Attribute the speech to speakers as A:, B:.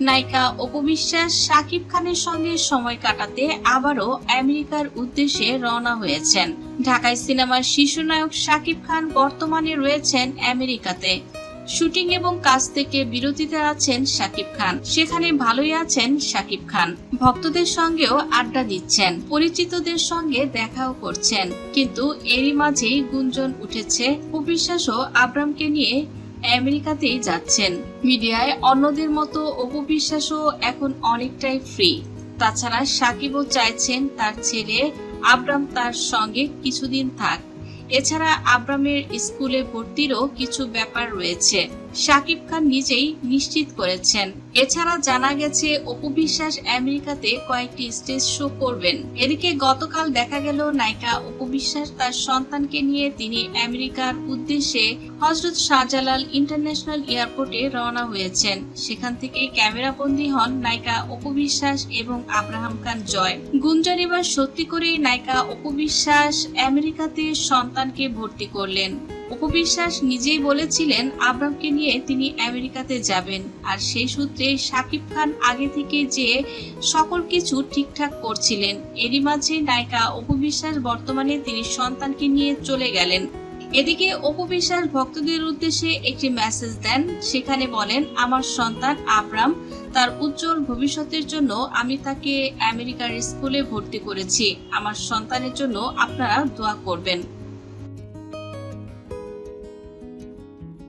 A: নায়িকা অপবিশ্বাস শাকিব খানের সঙ্গে সময় কাটাতে আবারও আমেরিকার উদ্দেশ্যে রওনা হয়েছেন। ঢাকায় সিনেমার শিশুনায়ক শাকিব খান বর্তমানে রয়েছেন আমেরিকাতে। শুটিং এবং কাজ থেকে বিরতিতে আছেন শাকিব খান। সেখানে ভালোই আছেন শাকিব খান। ভক্তদের সঙ্গেও আড্ডা দিচ্ছেন। পরিচিতদের সঙ্গে দেখাও করছেন। কিন্তু এরই মাঝেই গুঞ্জন উঠেছে উপবিশ্বাসও আব্রামকে নিয়ে। আমেরিকাতেই যাচ্ছেন। মিডিয়ায় অন্যদের মতো অপবিশ্বাসও এখন অনেকটাই ফ্রি তাছাড়া সাকিবও চাইছেন তার ছেলে আব্রাম তার সঙ্গে কিছুদিন থাক। এছাড়া আব্রামের স্কুলে ভর্তিরও কিছু ব্যাপার রয়েছে। শাকিব খান নিজেই নিশ্চিত করেছেন। এছাড়া জানা গেছে, অপু বিশ্বাস আমেরিকাতে কয়েকটি স্টেজ শো করবেন। এদিকে গতকাল দেখা গেল, নায়িকা অপু বিশ্বাস তার সন্তানকে নিয়ে তিনি আমেরিকার উদ্দেশ্যে হজরত শাহজালাল ইন্টারন্যাশনাল এয়ারপোর্টে রওনা হয়েছেন। সেখান থেকে ক্যামেরাবন্দি হন নায়িকা অপু বিশ্বাস এবং আব্রাহাম খান জয়। গুঞ্জন এবার সত্যি করেই নায়িকা অপু বিশ্বাস আমেরিকাতে সন্তানকে ভর্তি করলেন। উপবিশ্বাস নিজেই বলেছিলেন আব্রামকে নিয়ে তিনি আমেরিকাতে যাবেন। আর সেই সূত্রে শাকিব খান আগে থেকে যে সকল কিছু ঠিকঠাক করছিলেন, এরই মাঝে নায়িকা উপবিশ্বাস বর্তমানে তিনি সন্তানকে নিয়ে চলে গেলেন। এদিকে অপবিশ্বাস ভক্তদের উদ্দেশ্যে একটি মেসেজ দেন। সেখানে বলেন, আমার সন্তান আব্রাম, তার উজ্জ্বল ভবিষ্যতের জন্য আমি তাকে আমেরিকার স্কুলে ভর্তি করেছি। আমার সন্তানের জন্য আপনারা দোয়া করবেন।